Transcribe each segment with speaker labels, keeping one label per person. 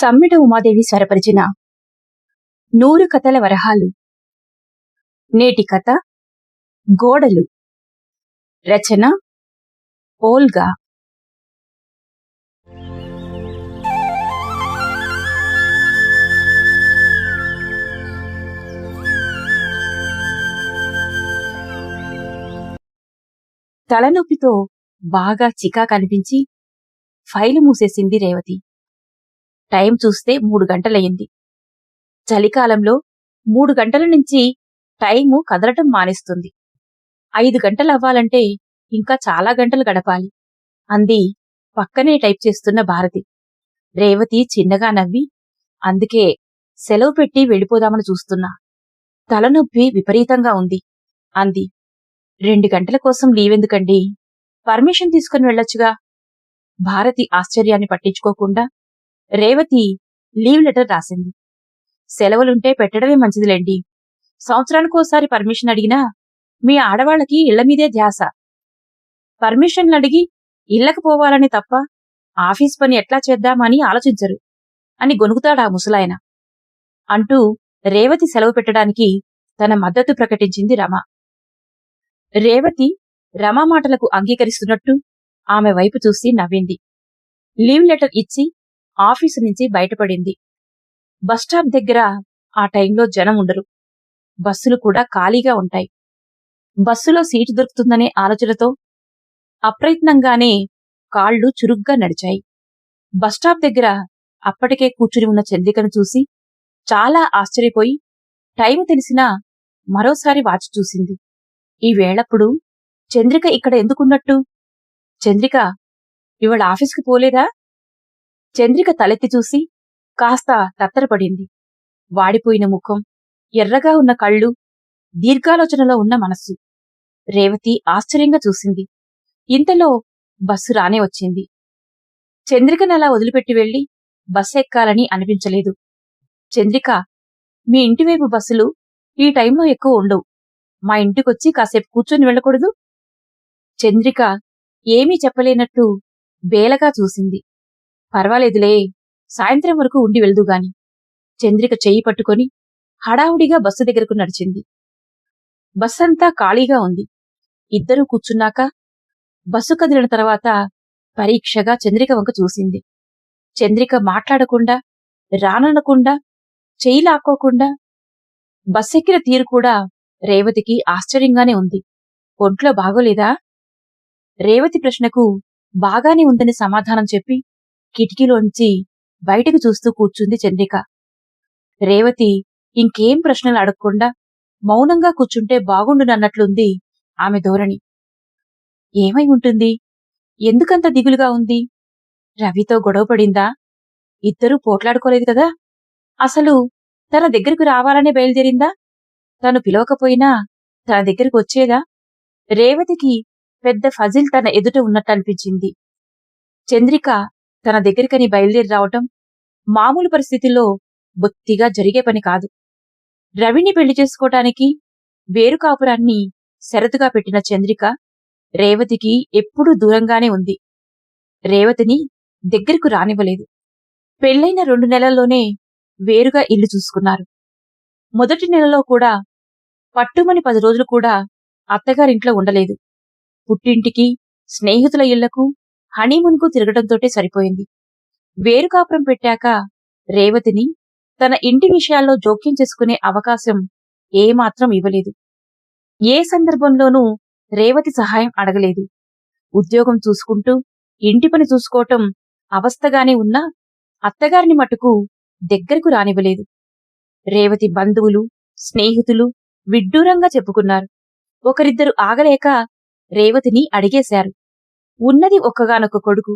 Speaker 1: సమ్మిడ ఉమాదేవి స్వరపరిచిన నూరు కథల వరహాలు. నేటి కథ గోడలు. రచన ఓల్గా. తలనొప్పితో బాగా చికా కనిపించి ఫైలు మూసేసింది రేవతి. టైం చూస్తే మూడు గంటలయ్యింది. చలికాలంలో మూడు గంటల నుంచి టైము కదలటం మానేస్తుంది. ఐదు గంటలవ్వాలంటే ఇంకా చాలా గంటలు గడపాలి. అంది పక్కనే టైప్ చేస్తున్న భారతి. రేవతి చిన్నగా నవ్వి అందుకే సెలవు పెట్టి వెళ్ళిపోదామని చూస్తున్నా. తలనొప్పి విపరీతంగా ఉంది. అంది రెండు గంటల కోసం లీవెందుకండి? పర్మిషన్ తీసుకుని వెళ్ళొచ్చుగా? భారతి ఆశ్చర్యాన్ని పట్టించుకోకుండా రేవతి లీవ్ లెటర్ రాసింది. సెలవులుంటే పెట్టడమే మంచిదిలేండి. సంవత్సరానికోసారి పర్మిషన్ అడిగినా మీ ఆడవాళ్ళకి ఇళ్ళ మీదే ధ్యాస. పర్మిషన్లు అడిగి ఇళ్ళకు పోవాలని తప్ప ఆఫీస్ పని ఎట్లా చేద్దామని ఆలోచించరు. అని గొనుగుతాడా ముసలాయన. అంటూ రేవతి సెలవు పెట్టడానికి తన మద్దతు ప్రకటించింది రమ. రేవతి రమ మాటలకు అంగీకరిస్తున్నట్టు ఆమె వైపు చూసి నవ్వింది. లీవ్ లెటర్ ఇచ్చి ఆఫీసు నుంచి బయటపడింది. బస్టాప్ దగ్గర ఆ టైంలో జనం ఉండరు. బస్సులు కూడా ఖాళీగా ఉంటాయి. బస్సులో సీటు దొరుకుతుందనే ఆలోచనతో అప్రయత్నంగానే కాళ్ళు చురుగ్గా నడిచాయి. బస్టాప్ దగ్గర అప్పటికే కూర్చుని ఉన్న చంద్రికను చూసి చాలా ఆశ్చర్యపోయి టైం తెలిసినా మరోసారి వాచి చూసింది. ఈ వేళప్పుడు చంద్రిక ఇక్కడ ఎందుకున్నట్టు? చంద్రిక ఇవాళ ఆఫీస్కి పోలేదా? చంద్రిక తలెత్తి చూసి కాస్త తత్తరపడింది. వాడిపోయిన ముఖం ఎర్రగా ఉన్న కళ్ళు దీర్ఘాలోచనలో ఉన్న మనస్సు. రేవతి ఆశ్చర్యంగా చూసింది. ఇంతలో బస్సు రానే వచ్చింది. చంద్రికనలా వదిలిపెట్టి వెళ్ళి బస్సు ఎక్కాలని అనిపించలేదు. చంద్రిక మీ ఇంటివైపు బస్సులు ఈ టైంలో ఎక్కువ ఉండవు. మా ఇంటికొచ్చి కాసేపు కూర్చొని వెళ్ళకూడదు? చంద్రిక ఏమీ చెప్పలేనట్టు బేలగా చూసింది. పర్వాలేదులే. సాయంత్రం వరకు ఉండి వెళ్దుగాని చంద్రిక చెయ్యి పట్టుకొని హడావుడిగా బస్సు దగ్గరకు నడిచింది. బస్సంతా ఖాళీగా ఉంది. ఇద్దరూ కూర్చున్నాక బస్సు కదిలిన తర్వాత పరీక్షగా చంద్రిక వంక చూసింది. చంద్రిక మాట్లాడకుండా రాననకుండా చెయ్యి లాక్కోకుండా బస్సెక్కిన తీరు కూడా రేవతికి ఆశ్చర్యంగానే ఉంది. ఒంట్లో బాగోలేదా? రేవతి ప్రశ్నకు బాగానే ఉందని సమాధానం చెప్పి కిటికీలోంచి బయటకు చూస్తూ కూర్చుంది చంద్రిక రేవతి ఇంకేం ప్రశ్నలు అడగకుండా మౌనంగా కూర్చుంటే బాగుండునన్నట్లుంది ఆమె ధోరణి. ఏమై ఉంటుంది? ఎందుకంత దిగులుగా ఉంది? రవితో గొడవపడిందా ఇద్దరూ పోట్లాడుకోలేదు కదా? అసలు తన దగ్గరకు రావాలనే బయలుదేరిందా? తను పిలవకపోయినా తన దగ్గరకు వచ్చేదా? రేవతికి పెద్ద ఫజిల్ తన ఎదుట ఉన్నట్టు అనిపించింది చంద్రిక తన దగ్గరికని బయలుదేరి రావటం మామూలు పరిస్థితుల్లో బొత్తిగా జరిగే పని కాదు. రవిని పెళ్ళి చేసుకోవటానికి వేరు కాపురాన్ని షరతుగా పెట్టిన చంద్రిక రేవతికి ఎప్పుడూ దూరంగానే ఉంది. రేవతిని దగ్గరకు రానివ్వలేదు. పెళ్ళైన రెండు నెలల్లోనే వేరుగా ఇల్లు చూసుకున్నారు. మొదటి నెలలో కూడా పట్టుమని పది రోజులు కూడా అత్తగారింట్లో ఉండలేదు. పుట్టింటికి స్నేహితుల ఇళ్ళకు హనీమూన్కు తిరగడంతోటే సరిపోయింది. వేరు కాపురం పెట్టాక రేవతిని తన ఇంటి విషయాల్లో జోక్యం చేసుకునే అవకాశం ఏమాత్రం ఇవ్వలేదు. ఏ సందర్భంలోనూ రేవతి సహాయం అడగలేదు. ఉద్యోగం చూసుకుంటూ ఇంటి పని చూసుకోవటం అవస్థగానే ఉన్నా అత్తగారిని మటుకు దగ్గరకు రానివ్వలేదు. రేవతి బంధువులు స్నేహితులు విడ్డూరంగా చెప్పుకున్నారు. ఒకరిద్దరు ఆగలేక రేవతిని అడిగేశారు. ఉన్నది ఒక్కగానొక్క కొడుకు.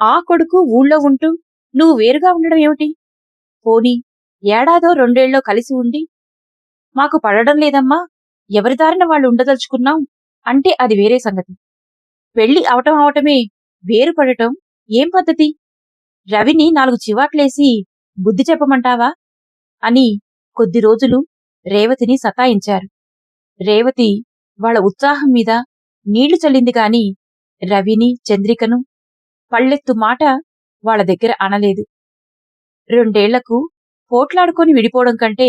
Speaker 1: ఆ కొడుకు ఊళ్ళో ఉంటూ నువ్వు వేరుగా ఉండడం ఏమిటి? పోనీ ఏడాదో రెండేళ్ళో కలిసి ఉండి మాకు పడడం లేదమ్మా ఎవరి దారిన వాళ్ళు ఉండదలుచుకున్నాం అంటే అది వేరే సంగతి. పెళ్ళి అవటం అవటమే వేరు పడటం ఏం పద్ధతి? రవిని నాలుగు చివాట్లేసి బుద్ధి చెప్పమంటావా? అని కొద్ది రోజులు రేవతిని సతాయించారు. రేవతి వాళ్ళ ఉత్సాహం మీద నీళ్ళు చల్లింది గాని రవిని చంద్రికను పళ్ళెత్తు మాట వాళ్ళ దగ్గర అనలేదు. రెండేళ్ళకు పోట్లాడుకొని విడిపోవడం కంటే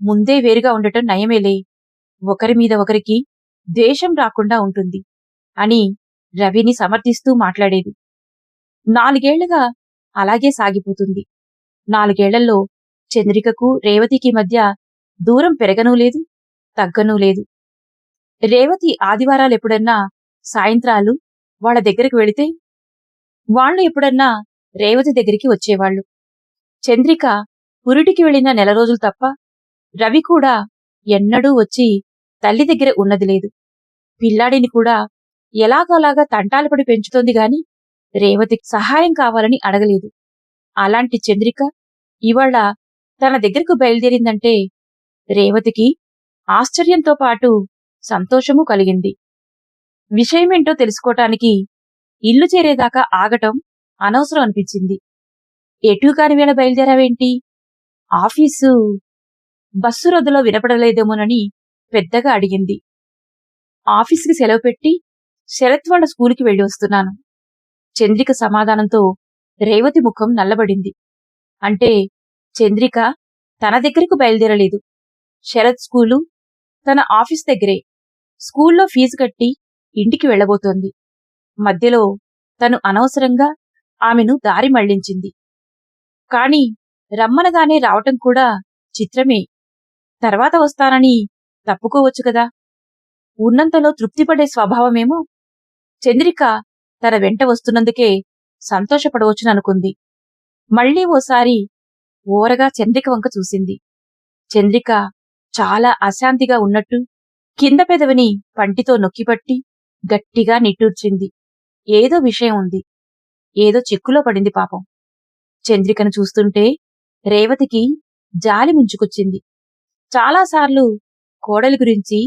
Speaker 1: ముందే వేరుగా ఉండటం నయమేలే. ఒకరి మీద ఒకరికి ద్వేషం రాకుండా ఉంటుంది అని రవిని సమర్థిస్తూ మాట్లాడేది. నాలుగేళ్ళుగా అలాగే సాగిపోతుంది. నాలుగేళ్ళలో చంద్రికకు రేవతికి మధ్య దూరం పెరగనూ లేదు తగ్గనూ లేదు. రేవతి ఆదివారాలెప్పుడన్నా సాయంత్రాలు వాళ్ళ దగ్గరికి వెళితే వాళ్ళు ఎప్పుడన్నా రేవతి దగ్గరికి వచ్చేవాళ్ళు చంద్రిక పురిటికి వెళ్ళిన నెల రోజులు తప్ప రవి కూడా ఎన్నడూ వచ్చి తల్లి దగ్గర ఉన్నది లేదు. పిల్లాడిని కూడా ఎలాగోలాగా తంటాలపడి పెంచుతోంది గాని రేవతికి సహాయం కావాలని అడగలేదు. అలాంటి చంద్రిక ఇవాళ తన దగ్గరకు బయలుదేరిందంటే రేవతికి ఆశ్చర్యంతో పాటు సంతోషము కలిగింది. విషయమేంటో తెలుసుకోటానికి ఇల్లు చేరేదాకా ఆగటం అనవసరం అనిపించింది. ఎటు కాని వేళ బయలుదేరావేంటి? ఆఫీసు బస్సు రద్దులో వినపడలేదేమోనని పెద్దగా అడిగింది. ఆఫీసుకి సెలవు పెట్టి శరత్ వాళ్ళ స్కూలుకి వెళ్ళి వస్తున్నాను. చంద్రిక సమాధానంతో రేవతి ముఖం నల్లబడింది. అంటే చంద్రిక తన దగ్గరకు బయలుదేరలేదు. శరత్ స్కూలు తన ఆఫీస్ దగ్గరే. స్కూల్లో ఫీజు కట్టి ఇంటికి వెళ్ళబోతోంది. మధ్యలో తను అనవసరంగా ఆమెను దారి మళ్ళించింది. కాని రమ్మనగానే రావటం కూడా చిత్రమే. తర్వాత వస్తానని తప్పుకోవచ్చు కదా? ఉన్నంతలో తృప్తిపడే స్వభావమేమో? చంద్రిక తన వెంట వస్తున్నందుకే సంతోషపడవచ్చుననుకుంది. మళ్ళీ ఓసారి ఓరగా చంద్రిక వంక చూసింది. చంద్రిక చాలా అశాంతిగా ఉన్నట్టు కింద పెదవిని పంటితో నొక్కిపట్టి గట్టిగా నిట్టూర్చింది. ఏదో విషయం ఉంది. ఏదో చిక్కులో పడింది పాపం. చంద్రికను చూస్తుంటే రేవతికి జాలి ముంచుకొచ్చింది. చాలాసార్లు కోడలి గురించి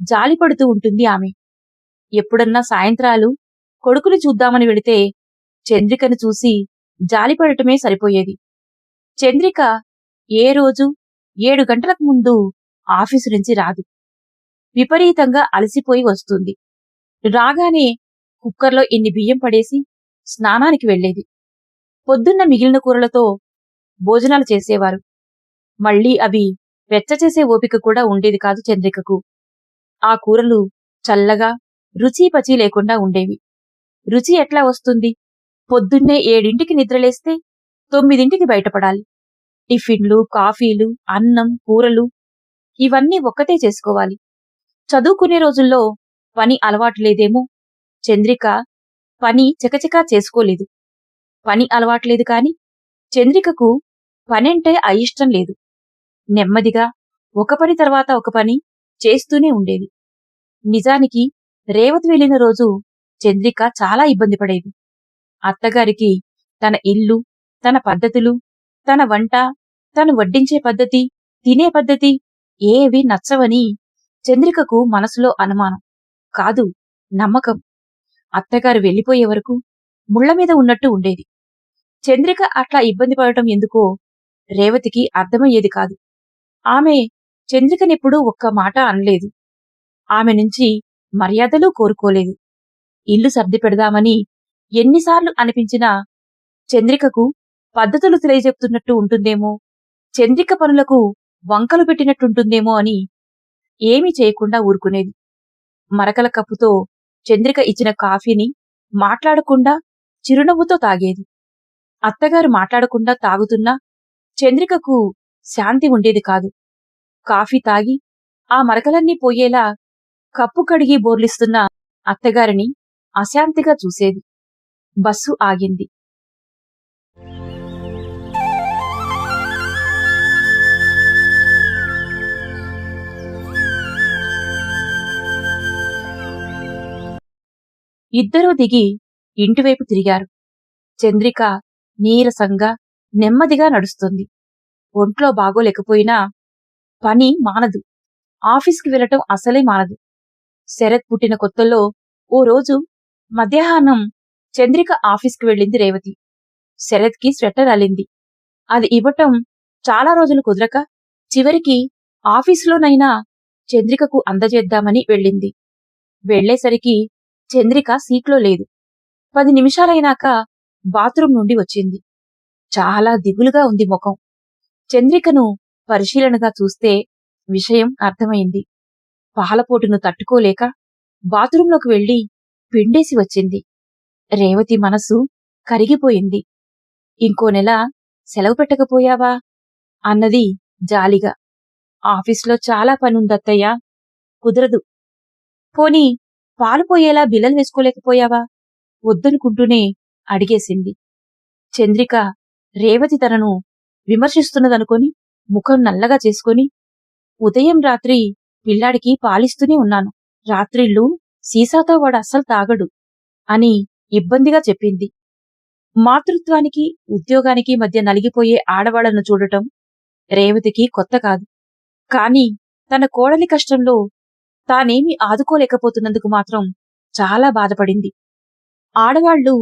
Speaker 1: జాలి పడుతూ ఉంటుంది ఆమె. ఎప్పుడన్నా సాయంత్రాలు కొడుకుని చూద్దామని వెళితే చంద్రికను చూసి జాలిపడటమే సరిపోయేది. చంద్రిక ఏ రోజు ఏడు గంటలకు ముందు ఆఫీసు నుంచి రాదు. విపరీతంగా అలసిపోయి వస్తుంది. రాగానే కుక్కర్లో ఇన్ని బియ్యం పడేసి స్నానానికి వెళ్ళేది పొద్దున్న మిగిలిన కూరలతో భోజనాలు చేసేవారు. మళ్ళీ అవి వెచ్చచేసే ఓపిక కూడా ఉండేది కాదు చంద్రికకు. ఆ కూరలు చల్లగా రుచి పచి లేకుండా ఉండేవి. రుచి ఎట్లా వస్తుంది? పొద్దున్నే ఏడింటికి నిద్రలేస్తే తొమ్మిదింటికి బయటపడాలి. టిఫిన్లు కాఫీలు అన్నం కూరలు ఇవన్నీ ఒక్కతే చేసుకోవాలి. చదువుకునే రోజుల్లో పని అలవాటు లేదేమో. చంద్రిక పని చకచకా చేసుకోలేదు. పని అలవాట్లేదు కాని చంద్రికకు పనంటే అయిష్టం లేదు. నెమ్మదిగా ఒక పని తర్వాత ఒక పని చేస్తూనే ఉండేది. నిజానికి రేవతి వెళ్ళిన రోజు చంద్రిక చాలా ఇబ్బంది పడేది. అత్తగారికి తన ఇల్లు తన పద్ధతులు తన వంట తను వడ్డించే పద్ధతి తినే పద్ధతి ఏవి నచ్చవని చంద్రికకు మనసులో అనుమానం. కాదు నమ్మకం. అత్తగారు వెళ్ళిపోయే వరకు ముళ్ళ మీద ఉన్నట్టు ఉండేది. చంద్రిక అట్లా ఇబ్బంది పడటం ఎందుకో రేవతికి అర్థమయ్యేది కాదు. ఆమె చంద్రికనెప్పుడూ ఒక్క మాట అనలేదు. ఆమె నుంచి మర్యాదలు కోరుకోలేదు. ఇల్లు సర్ది పెడదామని ఎన్నిసార్లు అనిపించినా చంద్రికకు పద్ధతులు తెలియజెప్తున్నట్టు ఉంటుందేమో చంద్రిక పనులకు వంకలు పెట్టినట్టుంటుందేమో అని ఏమీ చేయకుండా ఊరుకునేది. మరకల కప్పుతో చంద్రిక ఇచ్చిన కాఫీని మాట్లాడకుండా చిరునవ్వుతో తాగేది. అత్తగారు మాట్లాడకుండా తాగుతున్నా చంద్రికకు శాంతి ఉండేది కాదు. కాఫీ తాగి ఆ మరకలన్నీ పోయేలా కప్పు కడిగి బోర్లిస్తున్న అత్తగారిని అశాంతిగా చూసేది. బస్సు ఆగింది. ఇద్దరూ దిగి ఇంటివైపు తిరిగారు. చంద్రిక నీరసంగా నెమ్మదిగా నడుస్తుంది. ఒంట్లో బాగోలేకపోయినా పని మానదు. ఆఫీస్కి వెళ్ళటం అసలే మానదు. శరత్ పుట్టిన కొత్తల్లో ఓ రోజు మధ్యాహ్నం చంద్రిక ఆఫీస్కి వెళ్ళింది రేవతి. శరత్కి స్వెటర్ అల్లింది. అది ఇవ్వటం చాలా రోజులు కుదరక చివరికి ఆఫీసులోనైనా చంద్రికకు అందజేద్దామని వెళ్ళింది. వెళ్ళేసరికి చంద్రిక సీట్లో లేదు. పది నిమిషాలైనాక బాత్రూం నుండి వచ్చింది. చాలా దిగులుగా ఉంది ముఖం. చంద్రికను పరిశీలనగా చూస్తే విషయం అర్థమైంది. పాలపోటును తట్టుకోలేక బాత్రూంలోకి వెళ్ళి పిండేసి వచ్చింది. రేవతి మనసు కరిగిపోయింది. ఇంకో నెల సెలవు పెట్టకపోయావా? అన్నది జాలిగా. ఆఫీస్లో చాలా పనుందత్తయ్యా. కుదరదు. పోనీ పాలు పోయేలా బిల్లలు వేసుకోలేకపోయావా? వద్దనుకుంటూనే అడిగేసింది. చంద్రిక రేవతి తనను విమర్శిస్తున్నదనుకొని ముఖం నల్లగా చేసుకొని ఉదయం రాత్రి పిల్లాడికి పాలిస్తూనే ఉన్నాను. రాత్రిళ్ళు సీసాతో వాడు అస్సలు తాగడు అని ఇబ్బందిగా చెప్పింది. మాతృత్వానికి ఉద్యోగానికి మధ్య నలిగిపోయే ఆడవాళ్ళను చూడటం రేవతికి కొత్త కాదు. కాని తన కోడలి కష్టంలో తానేమీ ఆదుకోలేకపోతున్నందుకు మాత్రం చాలా బాధపడింది. ఆడవాళ్ళు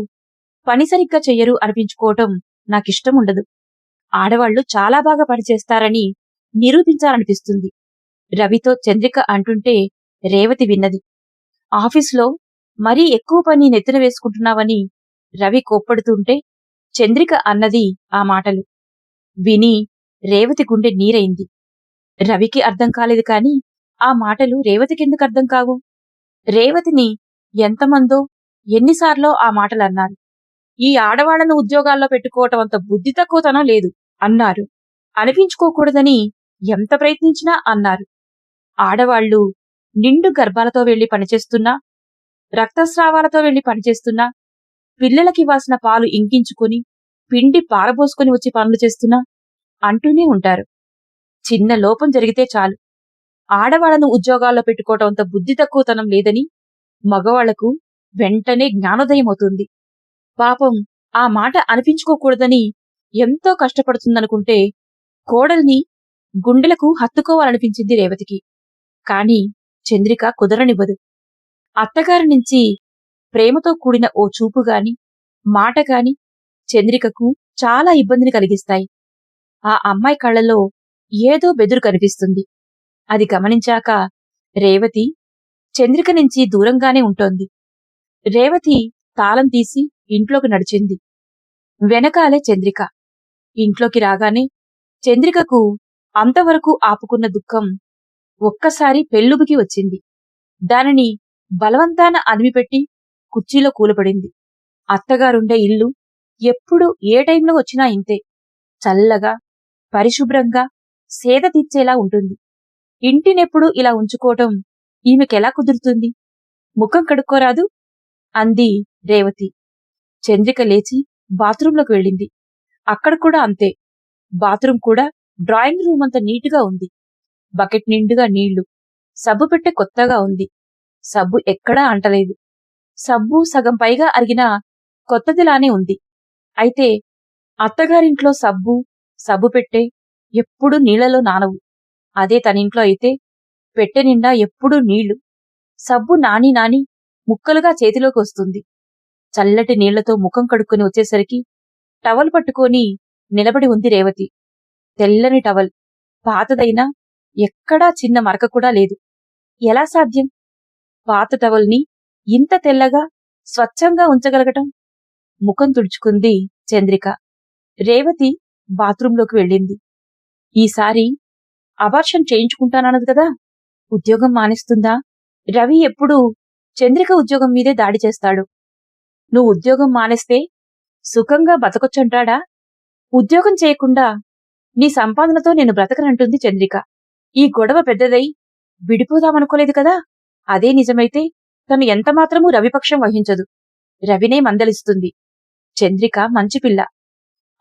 Speaker 1: పని సరిగ్గా చెయ్యరు అనిపించుకోవటం నాకిష్టం ఉండదు ఆడవాళ్ళు చాలా బాగా పనిచేస్తారని నిరూపించాలనిపిస్తుంది. రవితో చంద్రిక అంటుంటే రేవతి విన్నది. ఆఫీస్లో మరీ ఎక్కువ పని నెత్తిన వేసుకుంటున్నావని రవి కోప్పడుతుంటే చంద్రిక అన్నది ఆ మాటలు. విని రేవతి గుండె నీరైంది. రవికి అర్థం కాలేదు కాని ఆ మాటలు రేవతికెందుకు అర్థం కావు? రేవతిని ఎంతమందో ఎన్నిసార్లో ఆ మాటలు అన్నారు ఈ ఆడవాళ్ళను ఉద్యోగాల్లో పెట్టుకోవటం అంత బుద్ధి తక్కువతనం లేదు అన్నారు. అనిపించుకోకూడదని ఎంత ప్రయత్నించినా అన్నారు. ఆడవాళ్ళు నిండు గర్భాలతో వెళ్ళి పనిచేస్తున్నా రక్తస్రావాలతో వెళ్ళి పనిచేస్తున్నా పిల్లలకివ్వాల్సిన పాలు ఇంకించుకుని పిండి పారబోసుకుని వచ్చి పనులు చేస్తున్నా అంటూనే ఉంటారు. చిన్న లోపం జరిగితే చాలు. ఆడవాళ్ళను ఉద్యోగాల్లో పెట్టుకోవటం అంత బుద్ధి తక్కువతనం లేదని మగవాళ్ళకు వెంటనే జ్ఞానోదయం అవుతుంది పాపం ఆ మాట అనిపించుకోకూడదని ఎంతో కష్టపడుతుందనుకుంటే కోడల్ని గుండెలకు హత్తుకోవాలనిపించింది రేవతికి. కాని చంద్రిక కుదరనివ్వదు. అత్తగారి నుంచి ప్రేమతో కూడిన ఓ చూపు గాని మాట గాని చంద్రికకు చాలా ఇబ్బందిని కలిగిస్తాయి. ఆ అమ్మాయి కళ్ళలో ఏదో బెదురు కనిపిస్తుంది. అది గమనించాక రేవతి చంద్రిక నుంచి దూరంగానే ఉంటోంది. రేవతి తాళం తీసి ఇంట్లోకి నడిచింది. వెనకాలే చంద్రిక. ఇంట్లోకి రాగానే చంద్రికకు అంతవరకు ఆపుకున్న దుఃఖం ఒక్కసారి పెళ్ళుబుకి వచ్చింది. దానిని బలవంతాన అదిమిపెట్టి కుర్చీలో కూలపడింది అత్తగారుండే ఇల్లు ఎప్పుడు ఏ టైంలో వచ్చినా ఇంతే. చల్లగా పరిశుభ్రంగా సేద తీర్చేలా ఉంటుంది. ఇంటినెప్పుడు ఇలా ఉంచుకోవటం ఈమెకెలా కుదురుతుంది? ముఖం కడుక్కోరాదు? అంది రేవతి. చంద్రిక లేచి బాత్రూంలోకి వెళ్ళింది. అక్కడ కూడా అంతే. బాత్రూం కూడా డ్రాయింగ్ రూమ్ అంత నీటుగా ఉంది. బకెట్ నిండుగా నీళ్ళు. సబ్బు పెట్టె కొత్తగా ఉంది. సబ్బు ఎక్కడా అంటలేదు. సబ్బు సగం పైగా అరిగినా కొత్తదిలానే ఉంది. అయితే అత్తగారింట్లో సబ్బు సబ్బు పెట్టె ఎప్పుడూ నీళ్ళలో నానవు. అదే తనింట్లో అయితే పెట్టె నిండా ఎప్పుడూ నీళ్ళు. సబ్బు నాని నాని ముక్కలుగా చేతిలోకి వస్తుంది. చల్లటి నీళ్ళతో ముఖం కడుక్కుని వచ్చేసరికి టవల్ పట్టుకొని నిలబడి ఉంది రేవతి. తెల్లని టవల్. పాతదైనా ఎక్కడా చిన్న మరక కూడా లేదు. ఎలా సాధ్యం? పాత టవల్ని ఇంత తెల్లగా స్వచ్ఛంగా ఉంచగలగటం? ముఖం తుడుచుకుంది చంద్రిక. రేవతి బాత్రూంలోకి వెళ్ళింది. ఈసారి అబార్షన్ చేయించుకుంటానన్నది కదా? ఉద్యోగం మానేస్తుందా? రవి ఎప్పుడూ చంద్రిక ఉద్యోగం మీదే దాడి చేస్తాడు. నువ్వు ఉద్యోగం మానేస్తే సుఖంగా బతకొచ్చంటాడా? ఉద్యోగం చేయకుండా నీ సంపాదనతో నేను బ్రతకనంటుంది చంద్రిక. ఈ గొడవ పెద్దదై విడిపోదామనుకోలేదు కదా? అదే నిజమైతే తను ఎంతమాత్రమూ రవిపక్షం వహించదు. రవినే మందలిస్తుంది. చంద్రిక మంచి పిల్ల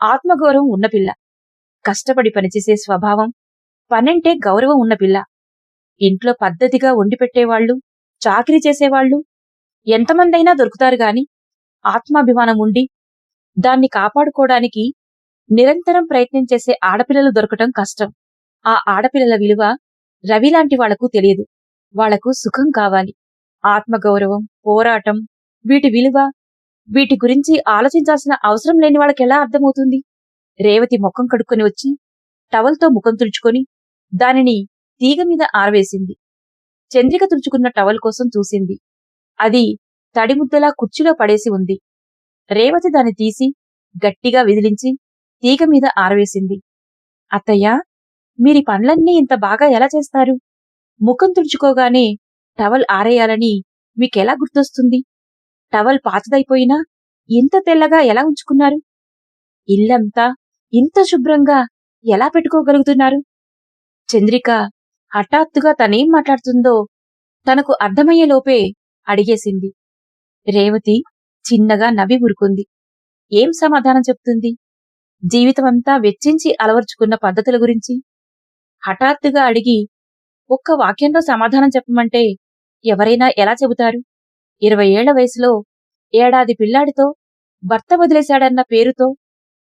Speaker 1: ఆత్మగౌరవం ఉన్న పిల్ల కష్టపడి పనిచేసే స్వభావం పనంటే గౌరవం ఉన్న పిల్ల. ఇంట్లో పద్ధతిగా వండి చాకరీ చాకిరీ చేసేవాళ్ళు ఎంతమందైనా దొరుకుతారు గాని ఆత్మాభిమానం ఉండి దాన్ని కాపాడుకోవడానికి నిరంతరం ప్రయత్నం చేసే ఆడపిల్లలు దొరకటం కష్టం. ఆ ఆడపిల్లల విలువ రవిలాంటి వాళ్ళకు తెలియదు. వాళ్ళకు సుఖం కావాలి. ఆత్మగౌరవం పోరాటం వీటి విలువ వీటి గురించి ఆలోచించాల్సిన అవసరం లేని వాళ్ళకెలా అర్థమవుతుంది? రేవతి ముఖం కడుక్కొని వచ్చి టవల్తో ముఖం తుడుచుకొని దానిని తీగ మీద ఆరవేసింది. చంద్రిక తుడుచుకున్న టవల్ కోసం చూసింది. అది తడిముద్దలా కుర్చీలో పడేసి ఉంది. రేవతి దాన్ని తీసి గట్టిగా విదిలించి తీగ మీద ఆరవేసింది. అత్తయ్యా మీరి పనులన్నీ ఇంత బాగా ఎలా చేస్తారు? ముఖం తుడుచుకోగానే టవల్ ఆరేయాలని మీకెలా గుర్తొస్తుంది? టవల్ పాతదైపోయినా ఇంత తెల్లగా ఎలా ఉంచుకున్నారు? ఇల్లంతా ఇంత శుభ్రంగా ఎలా పెట్టుకోగలుగుతున్నారు? చంద్రిక హఠాత్తుగా తనేం మాట్లాడుతుందో తనకు అర్థమయ్యేలోపే అడిగేసింది. రేవతి చిన్నగా నవ్వి ఊరుకుంది. ఏం సమాధానం చెప్తుంది? జీవితమంతా వెచ్చించి అలవర్చుకున్న పద్ధతుల గురించి? హఠాత్తుగా అడిగి ఒక్క వాక్యంలో సమాధానం చెప్పమంటే ఎవరైనా ఎలా చెబుతారు? ఇరవై ఏళ్ళ వయసులో ఏడాది పిల్లాడితో భర్త వదిలేశాడన్న పేరుతో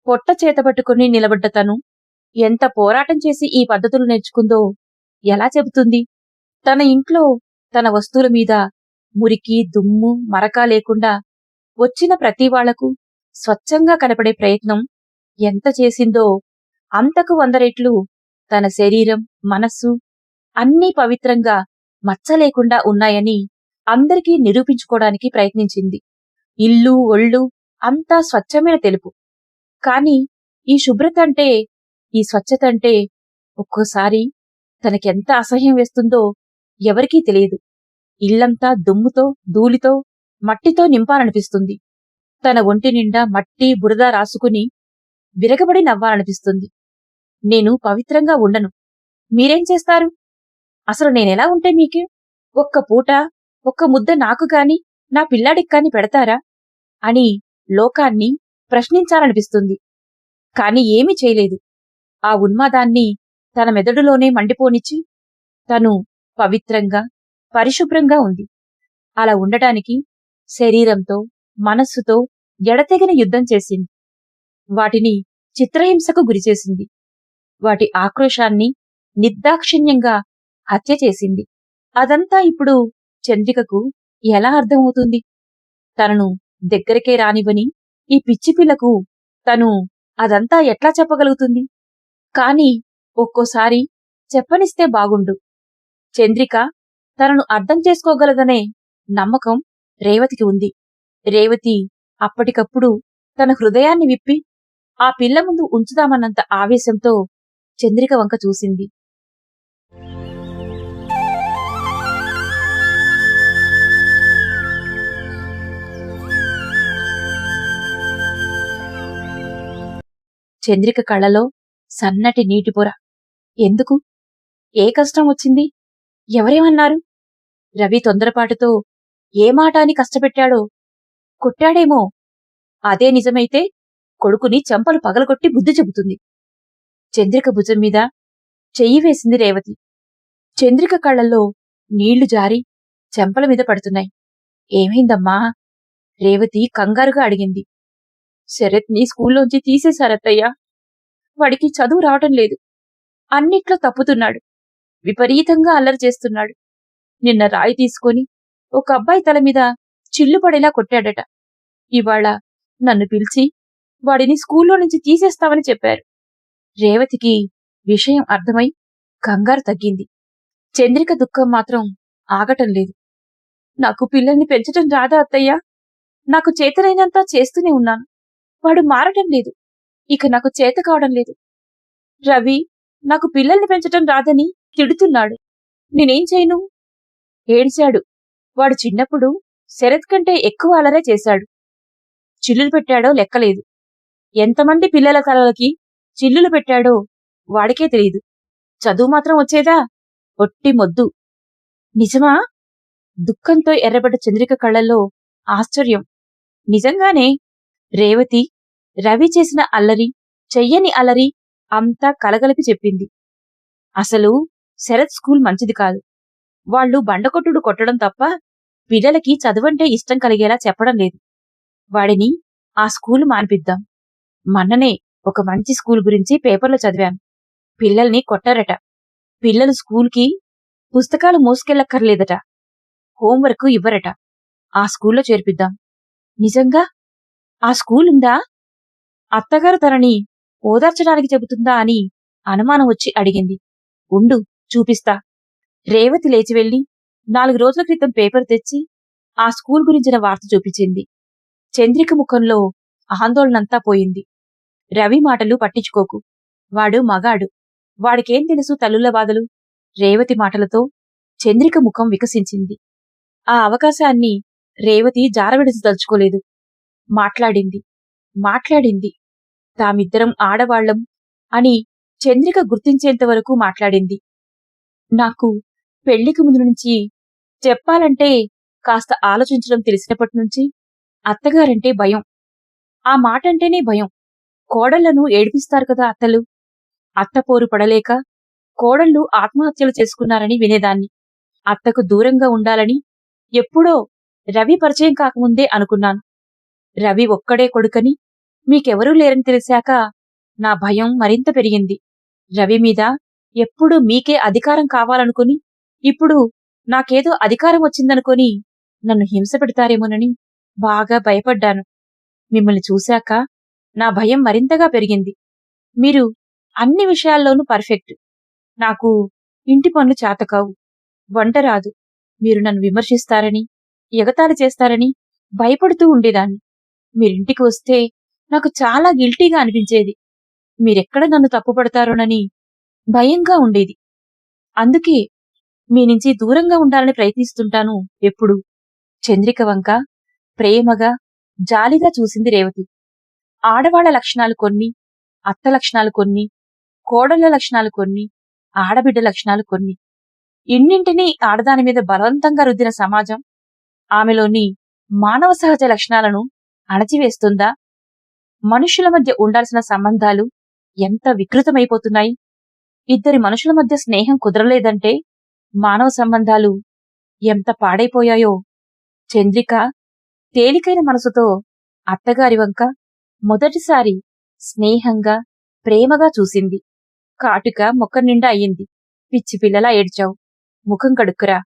Speaker 1: పొట్ట చేతబట్టుకుని నిలబడ్డ తను ఎంత పోరాటం చేసి ఈ పద్ధతులు నేర్చుకుందో ఎలా చెబుతుంది? తన ఇంట్లో తన వస్తువుల మీద మురికి దుమ్ము మరక లేకుండా వచ్చిన ప్రతి వాళ్ళకు స్వచ్ఛంగా కనపడే ప్రయత్నం ఎంత చేసిందో అంతకు వంద రెట్లు తన శరీరం మనస్సు అన్నీ పవిత్రంగా మచ్చలేకుండా ఉన్నాయని అందరికీ నిరూపించుకోవడానికి ప్రయత్నించింది. ఇల్లు ఒళ్ళు అంతా స్వచ్ఛమైన తెలుపు. కాని ఈ శుభ్రత అంటే ఈ స్వచ్ఛత అంటే ఒక్కోసారి తనకెంత అసహ్యం వేస్తుందో ఎవరికీ తెలియదు. ఇల్లంతా దుమ్ముతో ధూళితో మట్టితో నింపాలనిపిస్తుంది. తన ఒంటి నిండా మట్టి బురద రాసుకుని విరగబడి నవ్వాలనిపిస్తుంది. నేను పవిత్రంగా ఉండను. మీరేం చేస్తారు? అసలు నేనెలా ఉంటే మీకే? ఒక్క పూట ఒక్క ముద్ద నాకు కాని నా పిల్లాడికి కాని పెడతారా? అని లోకాన్ని ప్రశ్నించాలనిపిస్తుంది. కాని ఏమీ చేయలేదు. ఆ ఉన్మాదాన్ని తన మెదడులోనే మండిపోనిచ్చి తను పవిత్రంగా పరిశుభ్రంగా ఉంది. అలా ఉండటానికి శరీరంతో మనస్సుతో ఎడతెగిన యుద్ధం చేసింది. వాటిని చిత్రహింసకు గురిచేసింది వాటి ఆక్రోశాన్ని నిర్దాక్షిణ్యంగా హత్య చేసింది. అదంతా ఇప్పుడు చంద్రికకు ఎలా అర్థమవుతుంది? తనను దగ్గరకే రానివని ఈ పిచ్చి పిల్లకు తను అదంతా ఎట్లా చెప్పగలుగుతుంది? కాని ఒక్కోసారి చెప్పనిస్తే బాగుండు. చంద్రిక తనను అర్థం చేసుకోగలదనే నమ్మకం రేవతికి ఉంది. రేవతి అప్పటికప్పుడు తన హృదయాన్ని విప్పి ఆ పిల్ల ముందు ఉంచుదామన్నంత ఆవేశంతో చంద్రిక వంక చూసింది. చంద్రిక కళ్ళలో సన్నటి నీటిపొర ఎందుకు? ఏ కష్టం వచ్చింది? ఎవరేమన్నారు? రవి తొందరపాటుతో ఏ మాట అని కష్టపెట్టాడో? కొట్టాడేమో? అదే నిజమైతే కొడుకుని చెంపలు పగలగొట్టి బుద్ధి చెబుతుంది. చంద్రిక భుజం మీద చెయ్యి వేసింది రేవతి. చంద్రిక కళ్ళల్లో నీళ్ళు జారి చెంపల మీద పడుతున్నాయి. ఏమైందమ్మా? రేవతి కంగారుగా అడిగింది. శరత్ని స్కూల్లోంచి తీసేశారత్తయ్యా. వాడికి చదువు రావటం లేదు. అన్నిట్లో తప్పుతున్నాడు. విపరీతంగా అల్లరి చేస్తున్నాడు. నిన్న రాయి తీసుకొని ఒక అబ్బాయి తల మీద చిల్లు పడేలా కొట్టాడట. ఇవాళ నన్ను పిలిచి వాడిని స్కూల్లో నుంచి తీసేస్తామని చెప్పారు. రేవతికి విషయం అర్థమై కంగారు తగ్గింది. చంద్రిక దుఃఖం మాత్రం ఆగటం లేదు. నాకు పిల్లల్ని పెంచటం రాదా అత్తయ్యా? నాకు చేతనైనంతా చేస్తూనే ఉన్నాను. వాడు మారటం లేదు. ఇక నాకు చేత కావడం లేదు. రవి నాకు పిల్లల్ని పెంచటం రాదని తిడుతున్నాడు. నేనేం చేయను? ఏడిచాడు. వాడు చిన్నప్పుడు శరత్ కంటే ఎక్కువ అలరే చేశాడు. చిల్లులు పెట్టాడో లెక్కలేదు. ఎంతమంది పిల్లల తలలకి చిల్లులు పెట్టాడో వాడికే తెలియదు చదువు మాత్రం వచ్చేదా? ఒట్టి మొద్దు. నిజమా? దుఃఖంతో ఎర్రబడ్డ చంద్రిక కళ్ళల్లో ఆశ్చర్యం. నిజంగానే రేవతి రవి చేసిన అల్లరి చెయ్యని అల్లరి అంతా కలగలిపి చెప్పింది. అసలు శరత్ స్కూల్ మంచిది కాదు. వాళ్ళు బండకొట్టుడు కొట్టడం తప్ప పిల్లలకి చదువంటే ఇష్టం కలిగేలా చెప్పడం లేదు. వాడిని ఆ స్కూల్ మానిపిద్దాం. మొన్ననే ఒక మంచి స్కూల్ గురించి పేపర్లో చదివాను పిల్లల్ని కొట్టారట. పిల్లలు స్కూల్కి పుస్తకాలు మోసుకెళ్ళక్కర్లేదట. హోంవర్క్ ఇవ్వరట. ఆ స్కూల్లో చేర్పిద్దాం. నిజంగా? ఆ స్కూల్ ఉందా? అత్తగారు తనని ఓదార్చడానికి చెబుతుందా అని అనుమానం వచ్చి అడిగింది. ఉండు చూపిస్తా. రేవతి లేచి వెళ్ళి నాలుగు రోజుల క్రితం పేపర్ తెచ్చి ఆ స్కూల్ గురించిన వార్త చూపించింది. చంద్రిక ముఖంలో ఆందోళనంతా పోయింది. రవి మాటలు పట్టించుకోకు. వాడు మగాడు. వాడికేం తెలుసు తల్లుల బాధలు? రేవతి మాటలతో చంద్రిక ముఖం వికసించింది. ఆ అవకాశాన్ని రేవతి జారవిడిచదలుచుకోలేదు మాట్లాడింది. మాట్లాడింది. తామిద్దరం ఆడవాళ్ళం అని చంద్రిక గుర్తించేంతవరకు మాట్లాడింది. నాకు పెళ్ళికి ముందు నుంచి చెప్పాలంటే కాస్త ఆలోచించడం తెలిసినప్పటి నుంచి అత్తగారంటే భయం. ఆ మాటంటేనే భయం. కోడళ్ళను ఏడిపిస్తారు కదా అత్తలు. అత్తపోరు పడలేక కోడళ్ళు ఆత్మహత్యలు చేసుకున్నారని వినేదాన్ని. అత్తకు దూరంగా ఉండాలని ఎప్పుడో రవి పరిచయం కాకముందే అనుకున్నాను. రవి ఒక్కడే కొడుకని మీకెవరూ లేరని తెలిసాక నా భయం మరింత పెరిగింది. రవి మీద ఎప్పుడూ మీకే అధికారం కావాలనుకుని ఇప్పుడు నాకేదో అధికారం వచ్చిందనుకొని నన్ను హింస పెడతారేమోనని బాగా భయపడ్డాను. మిమ్మల్ని చూశాక నా భయం మరింతగా పెరిగింది. మీరు అన్ని విషయాల్లోనూ పర్ఫెక్ట్. నాకు ఇంటి పనులు చేతకావు. వంట రాదు. మీరు నన్ను విమర్శిస్తారని ఎగతాళి చేస్తారని భయపడుతూ ఉండేదాన్ని. మీరింటికి వస్తే నాకు చాలా గిల్టీగా అనిపించేది. మీరెక్కడ నన్ను తప్పుపడతారోనని భయంగా ఉండేది. అందుకే మీ నుంచి దూరంగా ఉండాలని ప్రయత్నిస్తుంటాను ఎప్పుడు. చంద్రిక వంక ప్రేమగా జాలిగా చూసింది రేవతి. ఆడవాళ్ళ లక్షణాలు కొన్ని అత్త లక్షణాలు కొన్ని కోడళ్ళ లక్షణాలు కొన్ని ఆడబిడ్డ లక్షణాలు కొన్ని. ఇన్నింటినీ ఆడదాని మీద బలవంతంగా రుద్దిన సమాజం ఆమెలోని మానవ సహజ లక్షణాలను అణచివేస్తుందా? మనుషుల మధ్య ఉండాల్సిన సంబంధాలు ఎంత వికృతమైపోతున్నాయి. ఇద్దరి మనుషుల మధ్య స్నేహం కుదరలేదంటే మానవ సంబంధాలు ఎంత పాడైపోయాయో. చంద్రిక తేలికైన మనసుతో అత్తగారి వంక మొదటిసారి స్నేహంగా ప్రేమగా చూసింది. కాటుక మొక్క నిండా అయ్యింది. పిచ్చి పిల్లలా ఏడ్చావు. ముఖం కడుక్కురా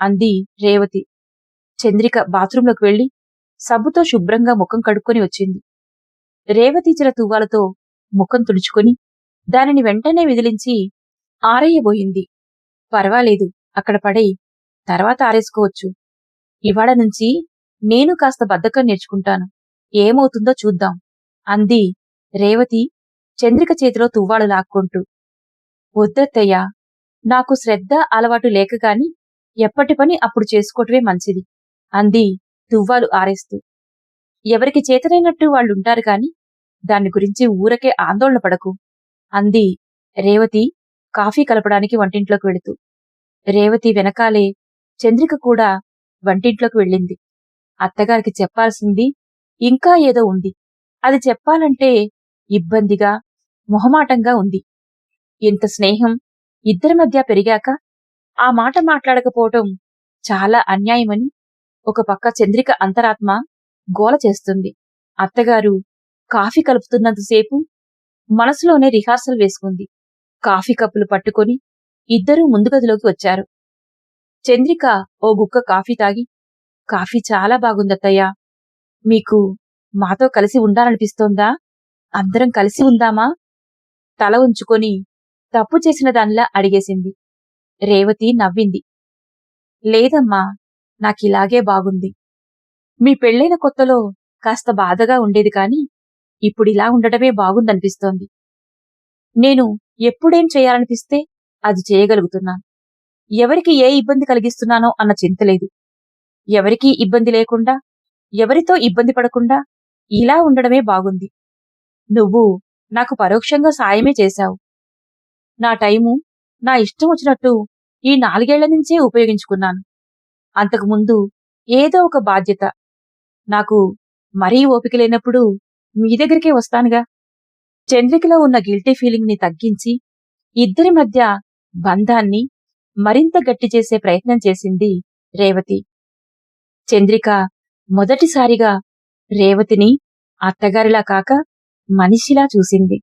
Speaker 1: అంది రేవతి. చంద్రిక బాత్రూంలోకి వెళ్ళి సబ్బుతో శుభ్రంగా ముఖం కడుక్కొని వచ్చింది. రేవతి తువ్వాలతో ముఖం తుడుచుకొని దానిని వెంటనే విదిలించి ఆరయ్యబోయింది పర్వాలేదు అక్కడ పడేయి తర్వాత ఆరేసుకోవచ్చు. ఇవాళ నుంచి నేను కాస్త బద్ధకం నేర్చుకుంటాను. ఏమవుతుందో చూద్దాం అంది రేవతి చంద్రిక చేతిలో తువ్వాలు లాక్కుంటూ. వద్దత్తయ్యా నాకు శ్రద్ధ అలవాటు లేక గాని ఎప్పటి పని అప్పుడు చేసుకోవటమే మంచిది అంది తువ్వాలు ఆరేస్తూ. ఎవరికి చేతనైనట్టు వాళ్ళుంటారు కాని దాని గురించి ఊరకే ఆందోళన పడకు. అంది రేవతి కాఫీ కలపడానికి వంటింట్లోకి వెళుతూ. రేవతి వెనకాలే చంద్రిక కూడా వంటింట్లోకి వెళ్ళింది. అత్తగారికి చెప్పాల్సింది ఇంకా ఏదో ఉంది. అది చెప్పాలంటే ఇబ్బందిగా మొహమాటంగా ఉంది. ఇంత స్నేహం ఇద్దరి మధ్య పెరిగాక ఆ మాట మాట్లాడకపోవటం చాలా అన్యాయమని ఒక పక్క చంద్రిక అంతరాత్మ గోల చేస్తుంది. అత్తగారు కాఫీ కలుపుతున్నంతసేపు మనసులోనే రిహార్సల్ వేసుకుంది. కాఫీ కప్పులు పట్టుకొని ఇద్దరూ ముందుగదిలోకి వచ్చారు. చంద్రిక ఓ గుక్క కాఫీ తాగి కాఫీ చాలా బాగుందత్తయ్యా మీకు మాతో కలిసి ఉండాలనిపిస్తోందా? అందరం కలిసి ఉందామా? తల ఉంచుకొని తప్పు చేసిన దానిలా అడిగేసింది. రేవతి నవ్వింది. లేదమ్మా నాకిలాగే బాగుంది. మీ పెళ్ళైన కొత్తలో కాస్త బాధగా ఉండేది కాని ఇప్పుడిలా ఉండటమే బాగుందనిపిస్తోంది. నేను ఎప్పుడేం చేయాలనిపిస్తే అది చేయగలుగుతున్నాను ఎవరికి ఏ ఇబ్బంది కలిగిస్తున్నానో అన్న చింత లేదు. ఎవరికీ ఇబ్బంది లేకుండా ఎవరితో ఇబ్బంది పడకుండా ఇలా ఉండడమే బాగుంది. నువ్వు నాకు పరోక్షంగా సాయమే చేశావు. నా టైము నా ఇష్టం వచ్చినట్టు ఈ నాలుగేళ్ళ నుంచే ఉపయోగించుకున్నాను. అంతకుముందు ఏదో ఒక బాధ్యత నాకు మరీ ఓపిక లేనప్పుడు మీ దగ్గరికే వస్తానుగా. చంద్రికలో ఉన్న గిల్టీ ఫీలింగ్ని తగ్గించి ఇద్దరి మధ్య బంధాన్ని మరింత గట్టి చేసే ప్రయత్నం చేసింది రేవతి. చంద్రిక మొదటిసారిగా రేవతిని అత్తగారిలా కాక మనిషిలా చూసింది.